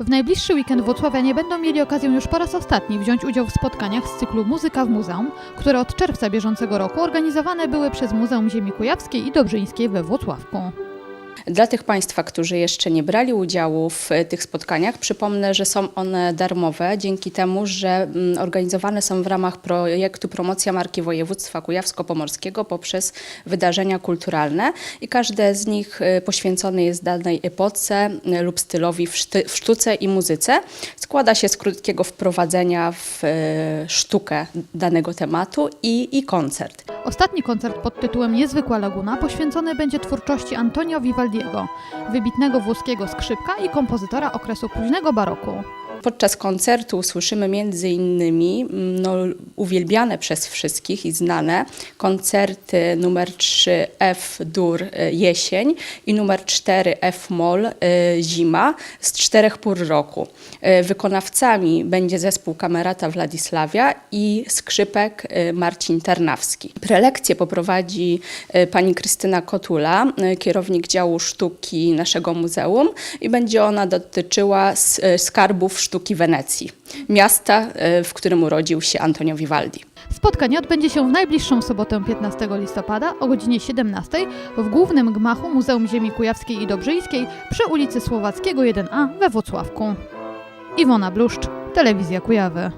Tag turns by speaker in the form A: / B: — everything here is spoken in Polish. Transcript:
A: W najbliższy weekend Włocławianie będą mieli okazję już po raz ostatni wziąć udział w spotkaniach z cyklu Muzyka w Muzeum, które od czerwca bieżącego roku organizowane były przez Muzeum Ziemi Kujawskiej i Dobrzyńskiej we Włocławku.
B: Dla tych Państwa, którzy jeszcze nie brali udziału w e, tych spotkaniach, przypomnę, że są one darmowe dzięki temu, że mm, organizowane są w ramach projektu Promocja Marki Województwa Kujawsko-Pomorskiego poprzez wydarzenia kulturalne i każde z nich e, poświęcone jest danej epoce e, lub stylowi w, sztuce i muzyce. Składa się z krótkiego wprowadzenia w sztukę danego tematu i, i koncert.
A: Ostatni koncert pod tytułem Niezwykła Laguna poświęcony będzie twórczości Antonio Vivaldiego, wybitnego włoskiego skrzypka i kompozytora okresu późnego baroku.
B: Podczas koncertu usłyszymy między innymi mm, no, uwielbiane przez wszystkich i znane koncerty numer 3 F dur y, jesień i numer 4 F moll y, zima z czterech pór roku. Y, Wykonawcami będzie zespół Kamerata Władysławia i skrzypek Marcin Tarnawski. Prelekcję poprowadzi pani Krystyna Kotula, kierownik działu sztuki naszego muzeum i będzie ona dotyczyła skarbów sztuki Wenecji, miasta, y, w którym urodził się Antonio Vivaldi.
A: Spotkanie odbędzie się w najbliższą sobotę 15 listopada o godzinie 17 w głównym gmachu Muzeum Ziemi Kujawskiej i Dobrzyńskiej przy ulicy Słowackiego 1A we Włocławku. Iwona Bluszcz, Telewizja Kujawy.